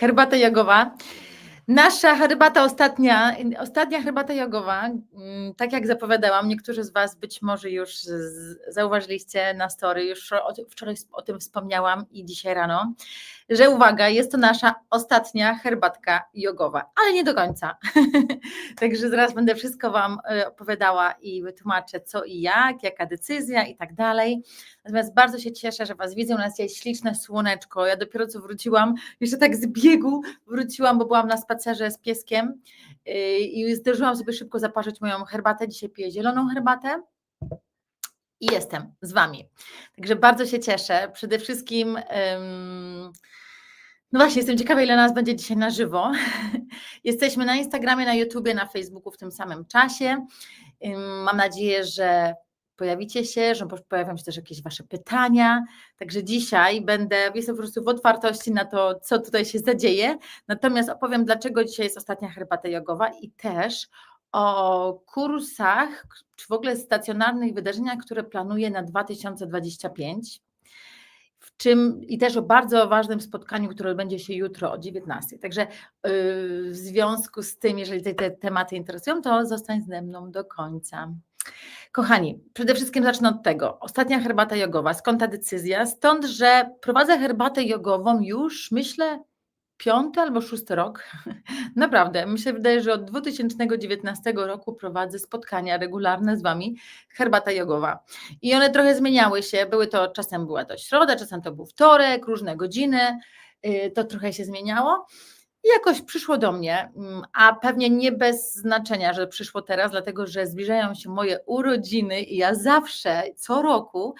Herbata jogowa. Nasza herbata ostatnia, ostatnia herbata jogowa, mm, tak jak zapowiadałam, niektórzy z Was być może już zauważyliście na story, już wczoraj o tym wspomniałam i dzisiaj rano, że uwaga, jest to nasza ostatnia herbatka jogowa, ale nie do końca. Także zaraz będę wszystko Wam e, opowiadała i wytłumaczę co i jak, jaka decyzja i tak dalej. Natomiast bardzo się cieszę, że Was widzę, u nas jest śliczne słoneczko. Ja dopiero co wróciłam, jeszcze tak z biegu wróciłam, bo byłam na spacerze z pieskiem yy, i zdążyłam sobie szybko zaparzyć moją herbatę. Dzisiaj piję zieloną herbatę i jestem z Wami. Także bardzo się cieszę. Przede wszystkim, no właśnie, jestem ciekawa, ile nas będzie dzisiaj na żywo. Jesteśmy na Instagramie, na YouTubie, na Facebooku w tym samym czasie. Mam nadzieję, że pojawicie się, że pojawią się też jakieś Wasze pytania. Także dzisiaj będę, jestem po prostu w otwartości na to, co tutaj się zadzieje. Natomiast opowiem, dlaczego dzisiaj jest ostatnia herbata jogowa i też o kursach, czy w ogóle stacjonarnych wydarzeniach, które planuję na 2025. W czym i też o bardzo ważnym spotkaniu, które będzie się jutro o 19. Także yy, w związku z tym, jeżeli te, te tematy interesują, to zostań ze mną do końca. Kochani, przede wszystkim zacznę od tego. Ostatnia herbata jogowa. Skąd ta decyzja? Stąd, że prowadzę herbatę jogową już, myślę, piąty albo szósty rok. Naprawdę, mi się wydaje, że od 2019 roku prowadzę spotkania regularne z Wami, herbata jogowa. I one trochę zmieniały się. Były to, czasem była to środa, czasem to był wtorek, różne godziny. yy, To trochę się zmieniało. Jakoś przyszło do mnie, mm, a pewnie nie bez znaczenia, że przyszło teraz, dlatego że zbliżają się moje urodziny i ja zawsze, co roku,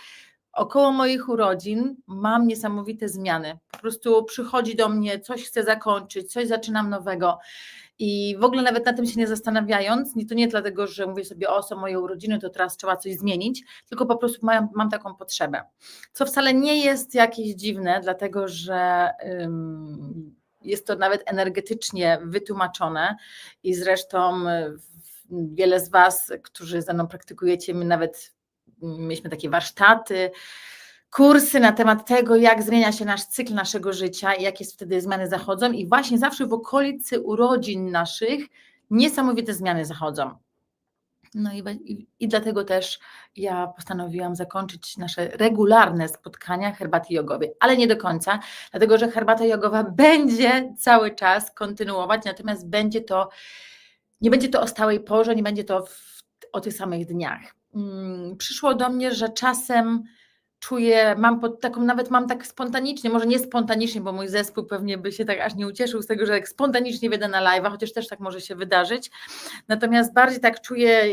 około moich urodzin mam niesamowite zmiany. Po prostu przychodzi do mnie, coś chcę zakończyć, coś zaczynam nowego. I w ogóle nawet na tym się nie zastanawiając, to nie dlatego, że mówię sobie, o są moje urodziny, to teraz trzeba coś zmienić, tylko po prostu mam, mam taką potrzebę. Co wcale nie jest jakieś dziwne, dlatego że ym, jest to nawet energetycznie wytłumaczone i zresztą w- wiele z Was, którzy ze mną praktykujecie, my nawet mm, mieliśmy takie warsztaty, kursy na temat tego, jak zmienia się nasz cykl naszego życia i jakie wtedy zmiany zachodzą i właśnie zawsze w okolicy urodzin naszych niesamowite zmiany zachodzą. No i, i, dlatego też ja postanowiłam zakończyć nasze regularne spotkania herbaty jogowej, ale nie do końca, dlatego że herbata jogowa będzie cały czas kontynuować, natomiast będzie to, nie będzie to o stałej porze, nie będzie to w, o tych samych dniach. Mm, Przyszło do mnie, że czasem czuję, mam pod taką, nawet mam tak spontanicznie, może nie spontanicznie, bo mój zespół pewnie by się tak aż nie ucieszył z tego, że tak spontanicznie wjedę na live, chociaż też tak może się wydarzyć. Natomiast bardziej tak czuję,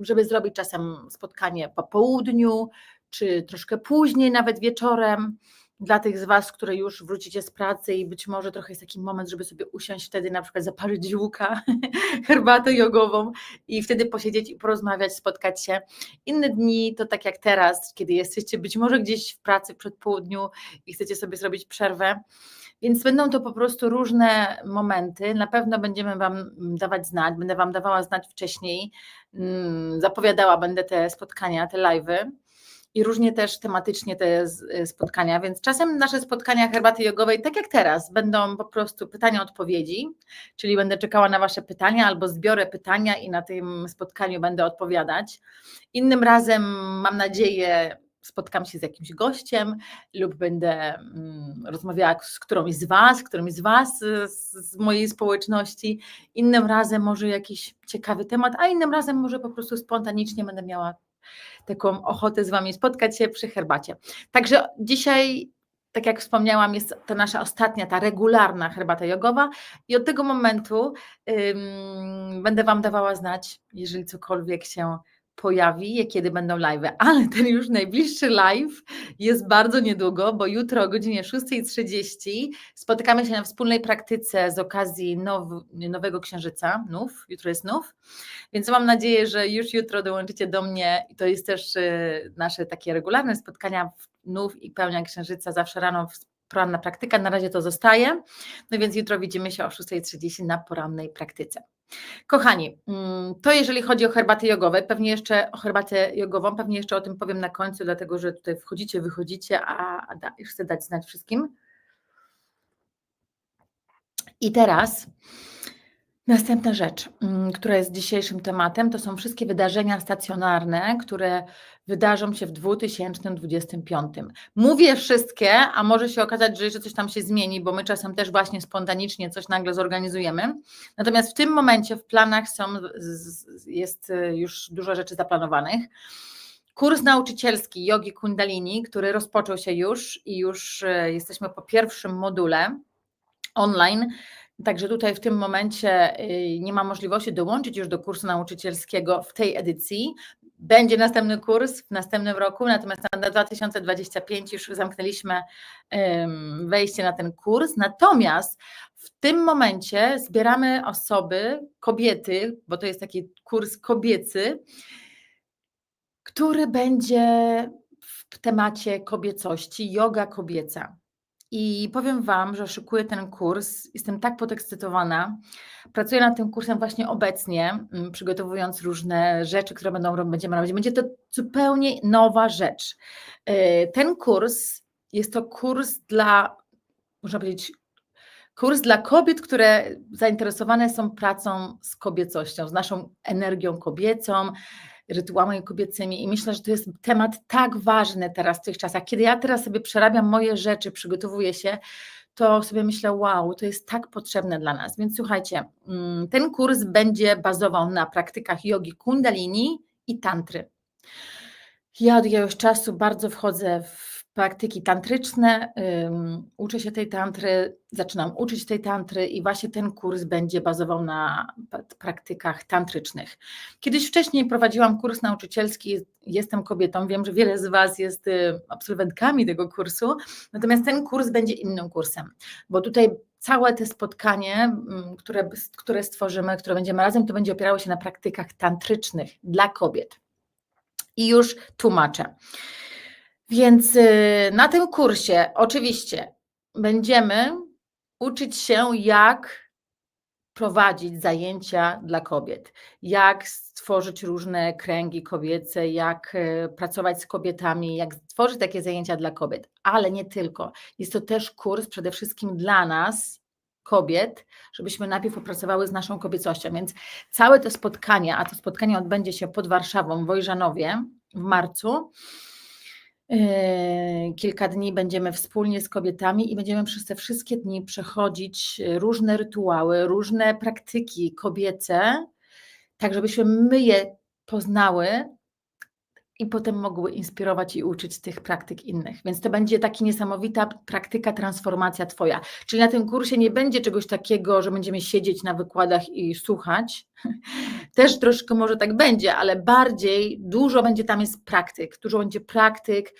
żeby zrobić czasem spotkanie po południu, czy troszkę później, nawet wieczorem. Dla tych z Was, które już wrócicie z pracy i być może trochę jest taki moment, żeby sobie usiąść wtedy, na przykład zaparzyć ziółka, herbatę jogową i wtedy posiedzieć i porozmawiać, spotkać się. Inne dni to tak jak teraz, kiedy jesteście być może gdzieś w pracy przed południu i chcecie sobie zrobić przerwę. Więc będą to po prostu różne momenty. Na pewno będziemy Wam mm, dawać znać, będę Wam dawała znać wcześniej. Mm, Zapowiadała będę te spotkania, te live'y i różnie też tematycznie te y, spotkania, więc czasem nasze spotkania herbaty jogowej, tak jak teraz, będą po prostu pytania-odpowiedzi, czyli będę czekała na Wasze pytania albo zbiorę pytania i na tym spotkaniu będę odpowiadać. Innym razem, mam nadzieję, spotkam się z jakimś gościem lub będę mm, rozmawiała z którąś z Was, którymś z Was z, z mojej społeczności. Innym razem może jakiś ciekawy temat, a innym razem może po prostu spontanicznie będę miała taką ochotę z Wami spotkać się przy herbacie. Także dzisiaj, tak jak wspomniałam, jest to nasza ostatnia, ta regularna herbata jogowa i od tego momentu ym, będę Wam dawała znać, jeżeli cokolwiek się pojawi, kiedy będą live. Ale ten już najbliższy live jest bardzo niedługo, bo jutro o godzinie 6.30 spotykamy się na wspólnej praktyce z okazji now, nowego księżyca, nów, jutro jest nów, więc mam nadzieję, że już jutro dołączycie do mnie i to jest też y, nasze takie regularne spotkania nów i pełnia księżyca zawsze rano w poranna praktyka, na razie to zostaje, no więc jutro widzimy się o 6.30 na porannej praktyce. Kochani, mm, to jeżeli chodzi o herbaty jogowe, pewnie jeszcze o herbatę jogową, pewnie jeszcze o tym powiem na końcu, dlatego że tutaj wchodzicie, wychodzicie, a, a chcę dać znać wszystkim. I teraz następna rzecz, mm, która jest dzisiejszym tematem, to są wszystkie wydarzenia stacjonarne, które wydarzą się w 2025. Mówię wszystkie, a może się okazać, że jeszcze coś tam się zmieni, bo my czasem też właśnie spontanicznie coś nagle zorganizujemy. Natomiast w tym momencie w planach są, jest y, już dużo rzeczy zaplanowanych. Kurs nauczycielski Yogi Kundalini, który rozpoczął się już i już y, jesteśmy po pierwszym module online. Także tutaj w tym momencie y, nie ma możliwości dołączyć już do kursu nauczycielskiego w tej edycji. Będzie następny kurs w następnym roku, natomiast na 2025 już zamknęliśmy wejście na ten kurs. Natomiast w tym momencie zbieramy osoby, kobiety, bo to jest taki kurs kobiecy, który będzie w temacie kobiecości, yoga kobieca. I powiem Wam, że szykuję ten kurs. Jestem tak podekscytowana. Pracuję nad tym kursem właśnie obecnie, mm, przygotowując różne rzeczy, które będą, będziemy robić. Będzie to zupełnie nowa rzecz. E, ten kurs jest to kurs dla, można powiedzieć, kurs dla kobiet, które zainteresowane są pracą z kobiecością, z naszą energią kobiecą, rytuałami kobiecymi i myślę, że to jest temat tak ważny teraz w tych czasach. Kiedy ja teraz sobie przerabiam moje rzeczy, przygotowuję się, to sobie myślę, wow, to jest tak potrzebne dla nas. Więc słuchajcie, mm, ten kurs będzie bazował na praktykach jogi kundalini i tantry. Ja od jakiegoś czasu bardzo wchodzę w praktyki tantryczne, uczę się tej tantry, zaczynam uczyć tej tantry i właśnie ten kurs będzie bazował na praktykach tantrycznych. Kiedyś wcześniej prowadziłam kurs nauczycielski, jestem kobietą, wiem, że wiele z Was jest y, absolwentkami tego kursu, natomiast ten kurs będzie innym kursem, bo tutaj całe te spotkanie, które, które stworzymy, które będziemy razem, to będzie opierało się na praktykach tantrycznych dla kobiet. I już tłumaczę. Więc y, na tym kursie oczywiście będziemy uczyć się, jak prowadzić zajęcia dla kobiet, jak stworzyć różne kręgi kobiece, jak y, pracować z kobietami, jak stworzyć takie zajęcia dla kobiet, ale nie tylko. Jest to też kurs przede wszystkim dla nas, kobiet, żebyśmy najpierw opracowały z naszą kobiecością. Więc całe to spotkanie, a to spotkanie odbędzie się pod Warszawą w Wojżanowie w marcu, kilka dni będziemy wspólnie z kobietami i będziemy przez te wszystkie dni przechodzić różne rytuały, różne praktyki kobiece, tak żebyśmy my je poznały i potem mogły inspirować i uczyć tych praktyk innych. Więc to będzie taka niesamowita praktyka, transformacja Twoja. Czyli na tym kursie nie będzie czegoś takiego, że będziemy siedzieć na wykładach i słuchać. Też troszkę może tak będzie, ale bardziej dużo będzie tam jest praktyk, dużo będzie praktyk,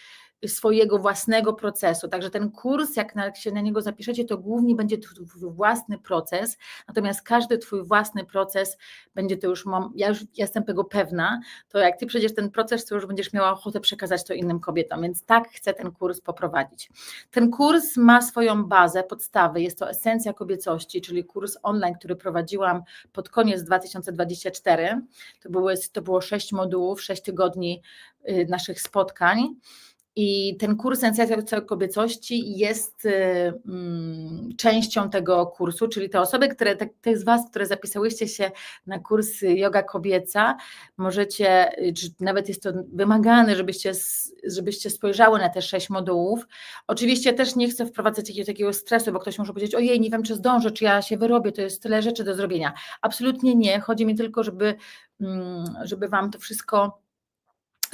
swojego własnego procesu. Także ten kurs, jak, na, się na niego zapiszecie, to głównie będzie Twój własny proces, natomiast każdy Twój własny proces będzie to już, mam, ja już jestem tego pewna, to jak Ty przejdziesz ten proces, to już będziesz miała ochotę przekazać to innym kobietom, więc tak chcę ten kurs poprowadzić. Ten kurs ma swoją bazę, podstawy, jest to esencja kobiecości, czyli kurs online, który prowadziłam pod koniec 2024. To, były, to było sześć modułów, sześć tygodni y, naszych spotkań. I ten kurs Sensacja Kobiecości jest y, mm, częścią tego kursu, czyli te osoby, które, te, te z Was, które zapisałyście się na kurs Yoga Kobieca, możecie, czy nawet jest to wymagane, żebyście, żebyście spojrzały na te sześć modułów. Oczywiście też nie chcę wprowadzać jakiegoś takiego stresu, bo ktoś może powiedzieć, ojej, nie wiem, czy zdążę, czy ja się wyrobię, to jest tyle rzeczy do zrobienia. Absolutnie nie, chodzi mi tylko, żeby, mm, żeby Wam to wszystko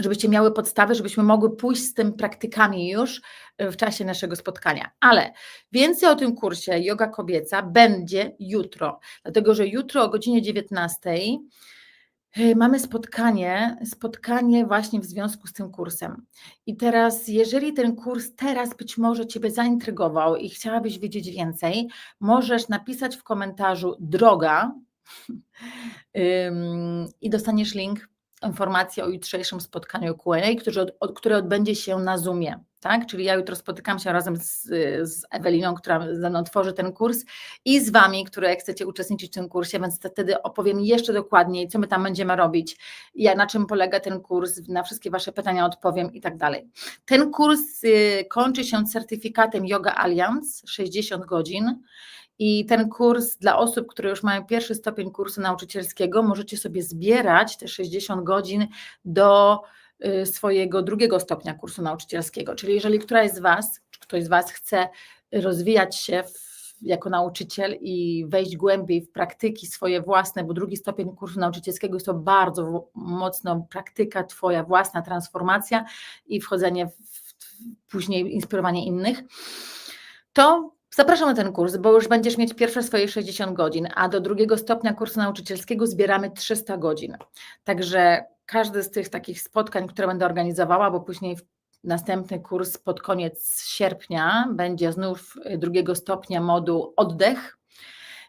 żebyście miały podstawy, żebyśmy mogły pójść z tym praktykami już e, w czasie naszego spotkania. Ale więcej o tym kursie Yoga Kobieca będzie jutro, dlatego że jutro o godzinie 19 e, mamy spotkanie, spotkanie właśnie w związku z tym kursem. I teraz, jeżeli ten kurs teraz być może Ciebie zaintrygował i chciałabyś wiedzieć więcej, możesz napisać w komentarzu droga i dostaniesz link informacje o jutrzejszym spotkaniu Q&A, które, które odbędzie się na Zoomie. Tak? Czyli ja jutro spotykam się razem z, z Eweliną, która ze mną tworzy ten kurs i z Wami, które chcecie uczestniczyć w tym kursie, więc wtedy opowiem jeszcze dokładniej, co my tam będziemy robić, ja, na czym polega ten kurs, na wszystkie Wasze pytania odpowiem i tak dalej. Ten kurs y, kończy się certyfikatem Yoga Alliance 60 godzin I ten kurs dla osób, które już mają pierwszy stopień kursu nauczycielskiego, możecie sobie zbierać te 60 godzin do y, swojego drugiego stopnia kursu nauczycielskiego. Czyli jeżeli któraś z Was, czy ktoś z Was chce rozwijać się w jako nauczyciel i wejść głębiej w praktyki swoje własne, bo drugi stopień kursu nauczycielskiego jest to bardzo mocno praktyka, Twoja własna transformacja i wchodzenie w, w później inspirowanie innych, to Zapraszam na ten kurs, bo już będziesz mieć pierwsze swoje 60 godzin, a do drugiego stopnia kursu nauczycielskiego zbieramy 300 godzin. Także każdy z tych takich spotkań, które będę organizowała, bo później Następny kurs pod koniec sierpnia będzie znów drugiego stopnia moduł oddech,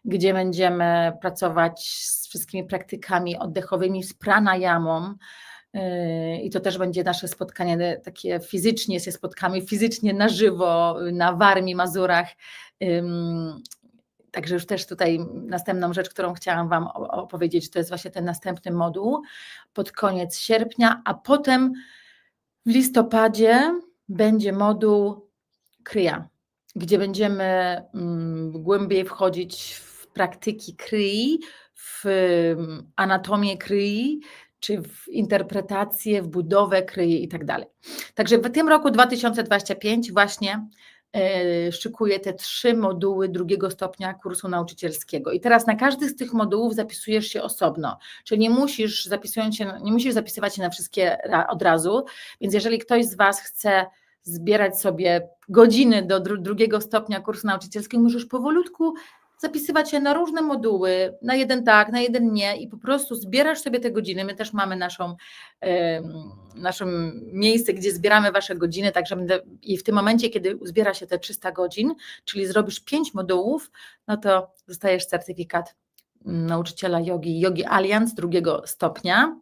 gdzie będziemy pracować z wszystkimi praktykami oddechowymi, z pranayamą. I to też będzie nasze spotkanie takie fizycznie, się spotkamy fizycznie na żywo na Warmii, Mazurach. Także już też tutaj następną rzecz, którą chciałam Wam opowiedzieć, to jest właśnie ten następny moduł pod koniec sierpnia, a potem w listopadzie będzie moduł kryja, gdzie będziemy głębiej wchodzić w praktyki kryi, w anatomię kryi, czy w interpretację, w budowę kryi i tak dalej. Także w tym roku 2025 właśnie E, szykuję te trzy moduły drugiego stopnia kursu nauczycielskiego. I teraz na każdy z tych modułów zapisujesz się osobno, czyli nie musisz, zapisując się, nie musisz zapisywać się na wszystkie od razu, więc jeżeli ktoś z Was chce zbierać sobie godziny do drugiego stopnia kursu nauczycielskiego, możesz powolutku zapisywać się na różne moduły, na jeden tak, na jeden nie i po prostu zbierasz sobie te godziny. My też mamy naszą, naszą miejsce, gdzie zbieramy Wasze godziny, także będę, i w tym momencie, kiedy zbiera się te 300 godzin, czyli zrobisz 5 modułów, no to dostajesz certyfikat nauczyciela jogi, Yogi Alliance drugiego stopnia.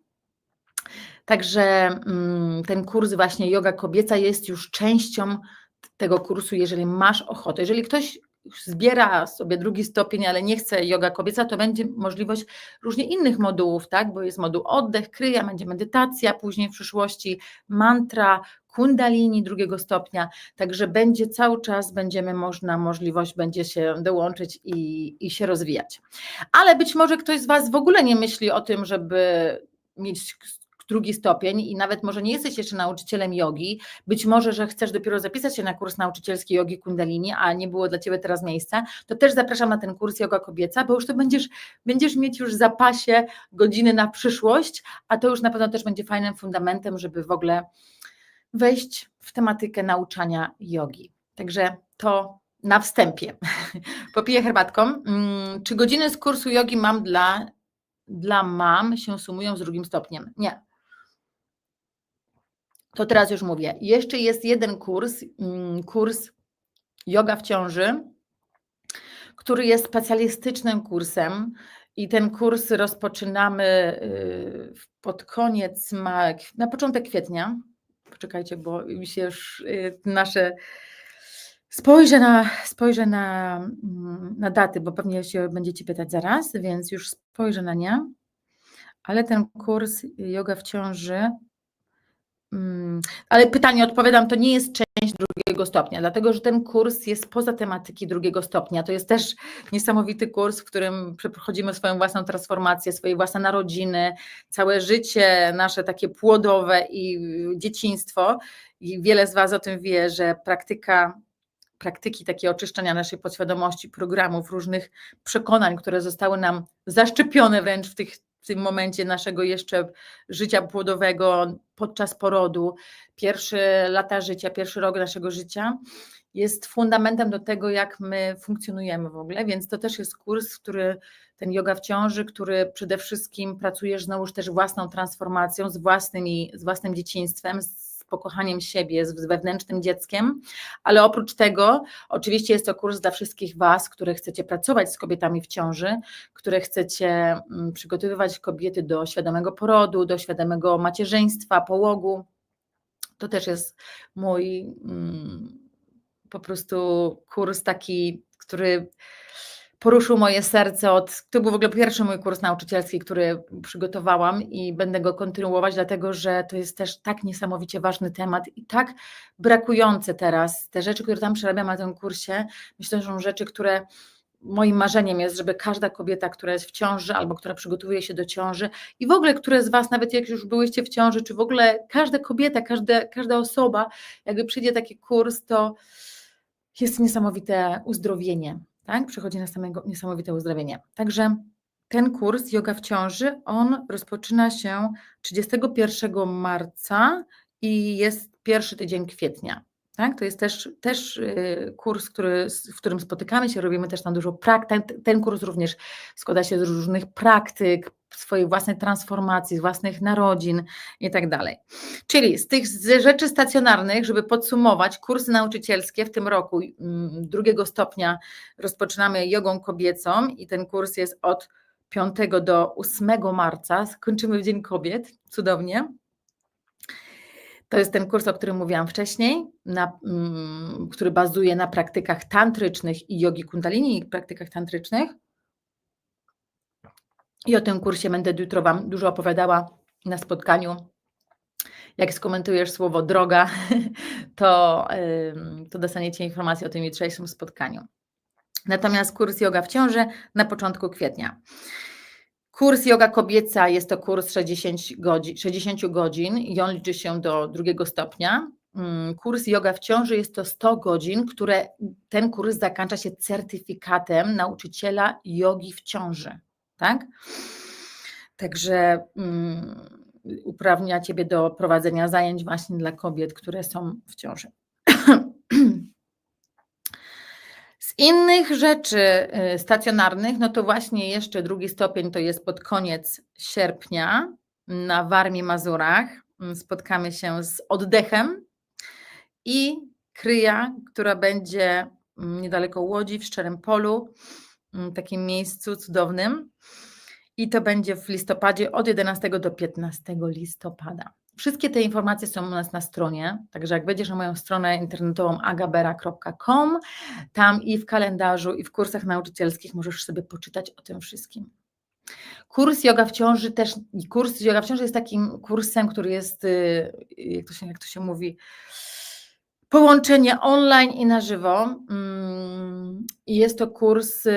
Także mm, ten kurs właśnie yoga kobieca jest już częścią tego kursu, jeżeli masz ochotę. Jeżeli ktoś zbiera sobie drugi stopień, ale nie chce yoga kobieca, to będzie możliwość różnie innych modułów, tak? Bo jest moduł oddech, kryja, będzie medytacja, później w przyszłości mantra, kundalini drugiego stopnia, także będzie cały czas, będziemy można, możliwość będzie się dołączyć i, i się rozwijać. Ale być może ktoś z Was w ogóle nie myśli o tym, żeby mieć drugi stopień i nawet może nie jesteś jeszcze nauczycielem jogi, być może, że chcesz dopiero zapisać się na kurs nauczycielski jogi kundalini, a nie było dla Ciebie teraz miejsca, to też zapraszam na ten kurs yoga kobieca, bo już to będziesz, będziesz mieć już w zapasie godziny na przyszłość, a to już na pewno też będzie fajnym fundamentem, żeby w ogóle wejść w tematykę nauczania jogi. Także to na wstępie. Popiję herbatką. Mm, czy godziny z kursu jogi mam dla, dla mam się sumują z drugim stopniem? Nie to teraz już mówię. Jeszcze jest jeden kurs, mm, kurs yoga w ciąży, który jest specjalistycznym kursem i ten kurs rozpoczynamy y, pod koniec, na początek kwietnia. Poczekajcie, bo mi się już y, nasze Spojrzę na, spojrzę na, mm, na daty, bo pewnie się będziecie pytać zaraz, więc już spojrzę na nie. Ale ten kurs yoga w ciąży ale pytanie odpowiadam, to nie jest część drugiego stopnia, dlatego że ten kurs jest poza tematyki drugiego stopnia. To jest też niesamowity kurs, w którym przechodzimy swoją własną transformację, swoje własne narodziny, całe życie nasze takie płodowe i dzieciństwo. I wiele z Was o tym wie, że praktyka praktyki takie oczyszczania naszej podświadomości, programów, różnych przekonań, które zostały nam zaszczepione wręcz w tych w tym momencie naszego jeszcze życia płodowego podczas porodu, pierwsze lata życia, pierwszy rok naszego życia jest fundamentem do tego, jak my funkcjonujemy w ogóle, więc to też jest kurs, który ten yoga w ciąży, który przede wszystkim pracujesz znowuż też własną transformacją, z, własnymi, z własnym dzieciństwem, z pokochaniem siebie, z wewnętrznym dzieckiem, ale oprócz tego oczywiście jest to kurs dla wszystkich Was, które chcecie pracować z kobietami w ciąży, które chcecie mm, przygotowywać kobiety do świadomego porodu, do świadomego macierzyństwa, połogu. To też jest mój mm, po prostu kurs taki, który poruszył moje serce od, to był w ogóle pierwszy mój kurs nauczycielski, który przygotowałam i będę go kontynuować, dlatego że to jest też tak niesamowicie ważny temat i tak brakujące teraz. Te rzeczy, które tam przerabiam na tym kursie, myślę, że są rzeczy, które moim marzeniem jest, żeby każda kobieta, która jest w ciąży albo która przygotowuje się do ciąży i w ogóle które z Was, nawet jak już byłyście w ciąży, czy w ogóle każda kobieta, każda, każda osoba, jakby przyjdzie taki kurs, to jest niesamowite uzdrowienie, tak? Przychodzi na samego niesamowite uzdrowienie. Także ten kurs Yoga w ciąży, on rozpoczyna się 31 marca i jest pierwszy tydzień kwietnia. Tak? To jest też, też y, kurs, który, w którym spotykamy się, robimy też tam dużo praktyk. Ten, ten kurs również składa się z różnych praktyk, swojej własnej transformacji, własnych narodzin i tak dalej. Czyli z tych rzeczy stacjonarnych, żeby podsumować, kursy nauczycielskie w tym roku mm, drugiego stopnia rozpoczynamy jogą kobiecą i ten kurs jest od 5 do 8 marca. Skończymy w Dzień Kobiet, cudownie. To jest ten kurs, o którym mówiłam wcześniej, na, mm, który bazuje na praktykach tantrycznych i jogi kundalini i praktykach tantrycznych. I o tym kursie będę jutro Wam dużo opowiadała na spotkaniu. Jak skomentujesz słowo droga, to, to dostaniecie informację o tym jutrzejszym spotkaniu. Natomiast kurs yoga w ciąży na początku kwietnia. Kurs yoga kobieca jest to kurs 60 godzin, 60 godzin i on liczy się do drugiego stopnia. Mm, kurs yoga w ciąży jest to 100 godzin, które ten kurs zakończa się certyfikatem nauczyciela jogi w ciąży. Tak? Także um, uprawnia Ciebie do prowadzenia zajęć właśnie dla kobiet, które są w ciąży. Z innych rzeczy y, stacjonarnych, no to właśnie jeszcze drugi stopień to jest pod koniec sierpnia na Warmii Mazurach. Mm, spotkamy się z oddechem i kryja, która będzie mm, niedaleko Łodzi, w Szczerym Polu, mm, takim miejscu cudownym. I to będzie w listopadzie od 11 do 15 listopada. Wszystkie te informacje są u nas na stronie, także jak wejdziesz na moją stronę internetową agabera.com, tam i w kalendarzu, i w kursach nauczycielskich możesz sobie poczytać o tym wszystkim. Kurs yoga w ciąży też, kurs yoga w ciąży jest takim kursem, który jest, y, jak to się, jak to się mówi, połączenie online i na żywo. I jest to kurs, y,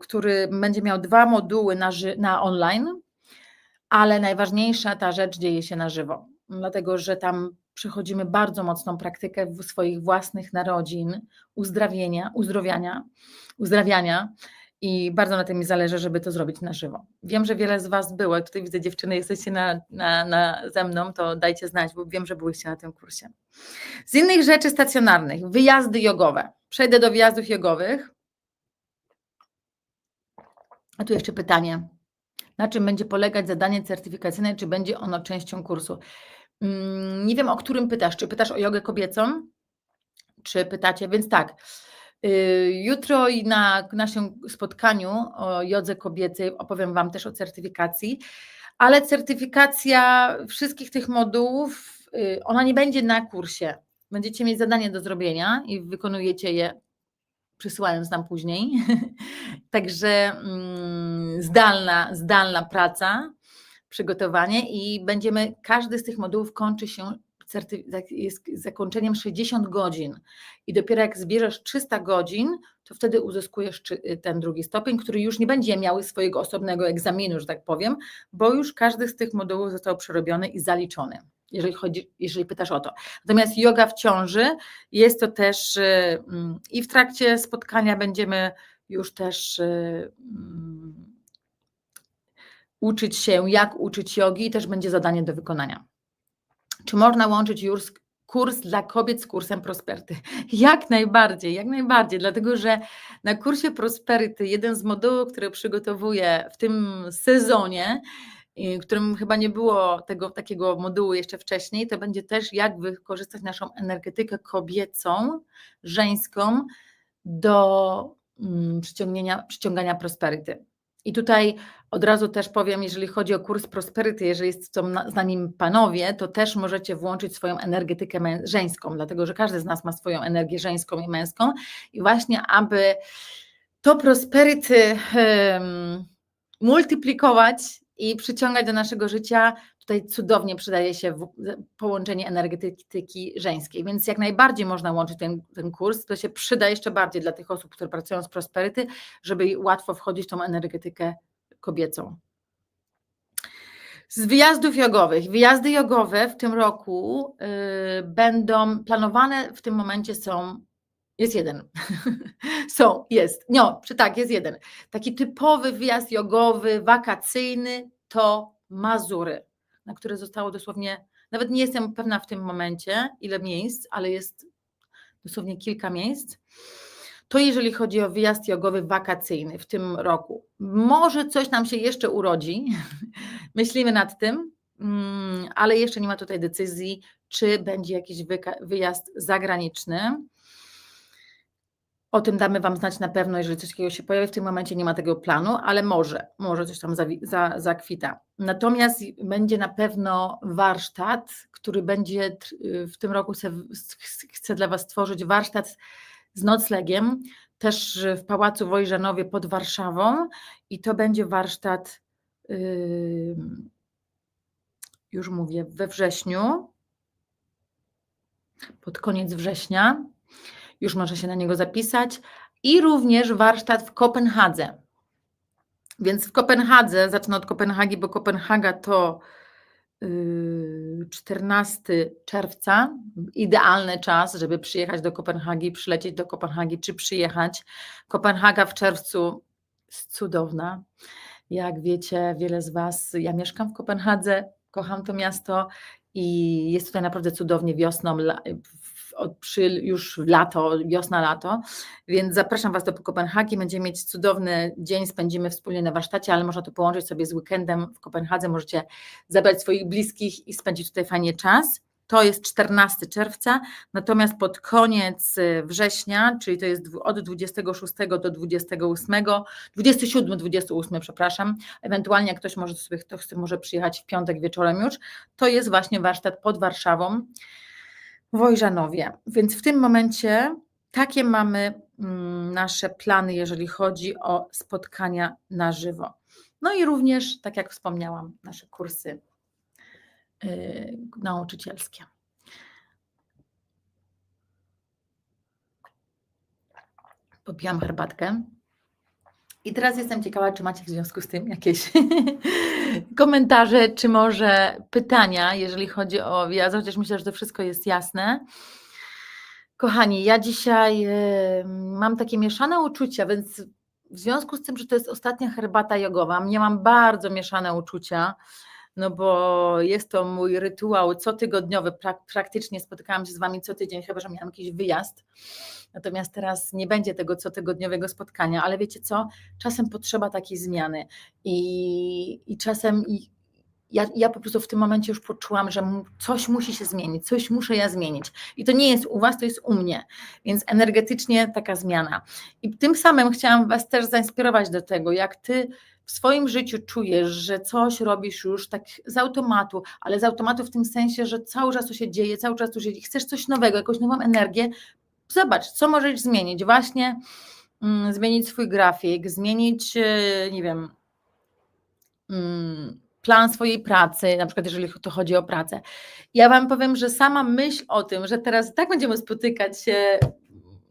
który będzie miał dwa moduły na, na online, ale najważniejsza ta rzecz dzieje się na żywo dlatego że tam przechodzimy bardzo mocną praktykę swoich własnych narodzin, uzdrawienia, uzdrowiania, uzdrawiania i bardzo na tym mi zależy, żeby to zrobić na żywo. Wiem, że wiele z Was było, tutaj widzę dziewczyny, jesteście na, na, na ze mną, to dajcie znać, bo wiem, że byłyście na tym kursie. Z innych rzeczy stacjonarnych, wyjazdy jogowe. Przejdę do wyjazdów jogowych. A tu jeszcze pytanie. Na czym będzie polegać zadanie certyfikacyjne, czy będzie ono częścią kursu? Mm, nie wiem, o którym pytasz. Czy pytasz o jogę kobiecą? Czy pytacie? Więc tak. Y, jutro i na naszym spotkaniu o jodze kobiecej opowiem Wam też o certyfikacji, ale certyfikacja wszystkich tych modułów, y, ona nie będzie na kursie. Będziecie mieć zadanie do zrobienia i wykonujecie je przysyłając nam później. Także mm, zdalna, zdalna praca przygotowanie i będziemy, każdy z tych modułów kończy się tak, jest zakończeniem 60 godzin i dopiero jak zbierzesz 300 godzin, to wtedy uzyskujesz ten drugi stopień, który już nie będzie miał swojego osobnego egzaminu, że tak powiem, bo już każdy z tych modułów został przerobiony i zaliczony, jeżeli, chodzi, jeżeli pytasz o to. Natomiast yoga w ciąży jest to też mm, i w trakcie spotkania będziemy już też mm, uczyć się, jak uczyć jogi, też będzie zadanie do wykonania. Czy można łączyć już kurs dla kobiet z kursem Prosperity? Jak najbardziej, jak najbardziej, dlatego że na kursie Prosperity jeden z modułów, który przygotowuję w tym sezonie, którym chyba nie było tego takiego modułu jeszcze wcześniej, to będzie też jak wykorzystać naszą energetykę kobiecą, żeńską do mm, przyciągania, przyciągania prosperity. I tutaj od razu też powiem, jeżeli chodzi o kurs Prosperity, jeżeli są z nami panowie, to też możecie włączyć swoją energetykę żeńską, dlatego że każdy z nas ma swoją energię żeńską i męską. I właśnie, aby to Prosperity um, multiplikować i przyciągać do naszego życia. Tutaj cudownie przydaje się połączenie energetyki żeńskiej, więc jak najbardziej można łączyć ten, ten kurs. To się przyda jeszcze bardziej dla tych osób, które pracują z prosperity, żeby łatwo wchodzić w tą energetykę kobiecą. Z wyjazdów jogowych. Wyjazdy jogowe w tym roku y, będą planowane, w tym momencie są, jest jeden. są, jest. No, czy tak, jest jeden. Taki typowy wyjazd jogowy, wakacyjny to Mazury, na które zostało dosłownie, nawet nie jestem pewna w tym momencie, ile miejsc, ale jest dosłownie kilka miejsc. To jeżeli chodzi o wyjazd jogowy wakacyjny w tym roku. Może coś nam się jeszcze urodzi, myślimy nad tym, mm, ale jeszcze nie ma tutaj decyzji, czy będzie jakiś wyjazd zagraniczny. O tym damy Wam znać na pewno, jeżeli coś takiego się pojawi. W tym momencie nie ma tego planu, ale może, może coś tam zakwita. Natomiast będzie na pewno warsztat, który będzie w tym roku chcę dla Was stworzyć warsztat z noclegiem, też w Pałacu Wojżanowie pod Warszawą i to będzie warsztat, yy, już mówię, we wrześniu, pod koniec września, już może się na niego zapisać i również warsztat w Kopenhadze. Więc w Kopenhadze, zacznę od Kopenhagi, bo Kopenhaga to 14 czerwca, idealny czas, żeby przyjechać do Kopenhagi, przylecieć do Kopenhagi czy przyjechać. Kopenhaga w czerwcu jest cudowna. Jak wiecie, wiele z Was, ja mieszkam w Kopenhadze, kocham to miasto i jest tutaj naprawdę cudownie wiosną, przy już lato, wiosna, lato, więc zapraszam Was do Kopenhagi, będziemy mieć cudowny dzień, spędzimy wspólnie na warsztacie, ale można to połączyć sobie z weekendem w Kopenhadze, możecie zabrać swoich bliskich i spędzić tutaj fajnie czas. To jest 14 czerwca, natomiast pod koniec y, września, czyli to jest od 26 do 28, 27, 28, przepraszam, ewentualnie jak ktoś może sobie, ktoś może przyjechać w piątek wieczorem już, to jest właśnie warsztat pod Warszawą. Wojżanowie. Więc w tym momencie takie mamy mm, nasze plany, jeżeli chodzi o spotkania na żywo. No i również, tak jak wspomniałam, nasze kursy yy, nauczycielskie. Popijam herbatkę. I teraz jestem ciekawa, czy macie w związku z tym jakieś komentarze, czy może pytania, jeżeli chodzi o wjazd, chociaż myślę, że to wszystko jest jasne. Kochani, ja dzisiaj mam takie mieszane uczucia, więc w związku z tym, że to jest ostatnia herbata jogowa, mnie mam bardzo mieszane uczucia, no bo jest to mój rytuał cotygodniowy, praktycznie spotykałam się z Wami co tydzień, chyba że miałam jakiś wyjazd. Natomiast teraz nie będzie tego cotygodniowego spotkania, ale wiecie co? Czasem potrzeba takiej zmiany i, i czasem i ja, ja po prostu w tym momencie już poczułam, że coś musi się zmienić, coś muszę ja zmienić. I to nie jest u Was, to jest u mnie. Więc energetycznie taka zmiana. I tym samym chciałam Was też zainspirować do tego, jak Ty w swoim życiu czujesz, że coś robisz już tak z automatu, ale z automatu w tym sensie, że cały czas to się dzieje, cały czas tu się dzieje, chcesz coś nowego, jakąś nową energię, zobacz, co możesz zmienić. Właśnie mm, zmienić swój grafik, zmienić, e, nie wiem, mm, plan swojej pracy, na przykład jeżeli to chodzi o pracę. Ja Wam powiem, że sama myśl o tym, że teraz tak będziemy spotykać się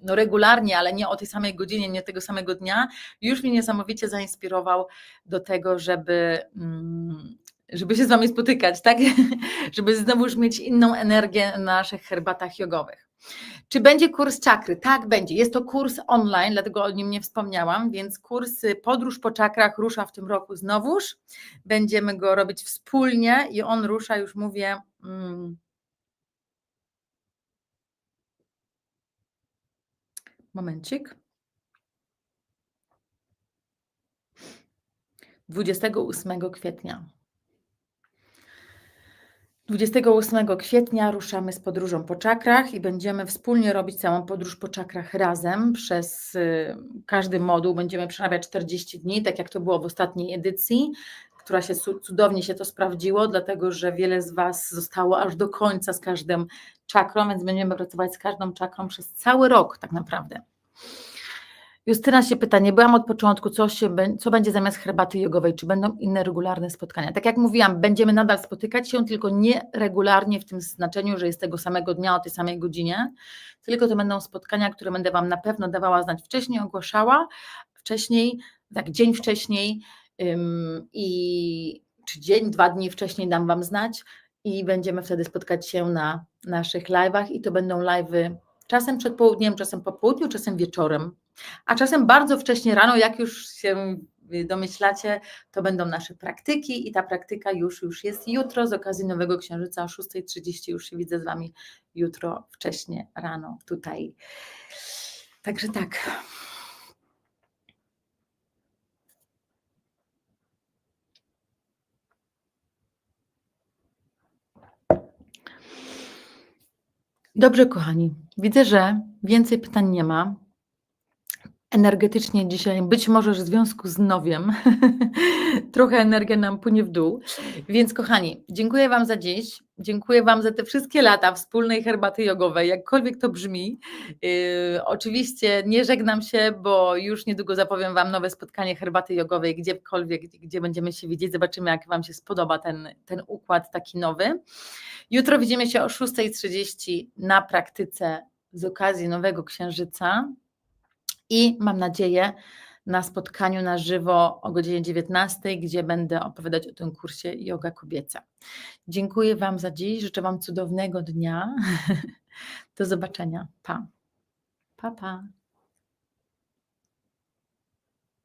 no regularnie, ale nie o tej samej godzinie, nie tego samego dnia, już mnie niesamowicie zainspirował do tego, żeby, mm, żeby się z Wami spotykać, tak? żeby znowu już mieć inną energię na naszych herbatach jogowych. Czy będzie kurs czakry? Tak, będzie. Jest to kurs online, dlatego o nim nie wspomniałam, więc kurs Podróż po czakrach rusza w tym roku znowuż. Będziemy go robić wspólnie i on rusza, już mówię, Momencik. 28 kwietnia. 28 kwietnia ruszamy z podróżą po czakrach i będziemy wspólnie robić całą podróż po czakrach razem. Przez y, każdy moduł będziemy przerabiać 40 dni, tak jak to było w ostatniej edycji, która się cudownie się to sprawdziło, dlatego że wiele z Was zostało aż do końca z każdym czakrą, więc będziemy pracować z każdą czakrą przez cały rok tak naprawdę. Justyna się pyta, nie byłam od początku, co, się, co będzie zamiast herbaty jogowej, czy będą inne regularne spotkania. Tak jak mówiłam, będziemy nadal spotykać się, tylko nie regularnie w tym znaczeniu, że jest tego samego dnia o tej samej godzinie, tylko to będą spotkania, które będę Wam na pewno dawała znać wcześniej, ogłaszała wcześniej, tak dzień wcześniej i czy dzień, dwa dni wcześniej dam Wam znać i będziemy wtedy spotkać się na naszych live'ach i to będą live'y czasem przed południem, czasem po południu, czasem wieczorem, a czasem bardzo wcześnie rano, jak już się domyślacie, to będą nasze praktyki i ta praktyka już, już jest jutro z okazji Nowego Księżyca o 6.30 już się widzę z Wami jutro wcześnie rano tutaj. Także tak. Dobrze, kochani. Widzę, że więcej pytań nie ma. Energetycznie dzisiaj, być może w związku z nowiem, trochę energia nam płynie w dół. Więc, kochani, dziękuję Wam za dziś. Dziękuję Wam za te wszystkie lata wspólnej herbaty jogowej, jakkolwiek to brzmi. Yy, oczywiście nie żegnam się, bo już niedługo zapowiem Wam nowe spotkanie herbaty jogowej, gdziekolwiek, gdzie będziemy się widzieć. Zobaczymy, jak Wam się spodoba ten, ten układ taki nowy. Jutro widzimy się o 6.30 na praktyce z okazji Nowego Księżyca i mam nadzieję na spotkaniu na żywo o godzinie 19, gdzie będę opowiadać o tym kursie Yoga Kobieca. Dziękuję Wam za dziś, życzę Wam cudownego dnia. Do zobaczenia. Pa. Pa, pa.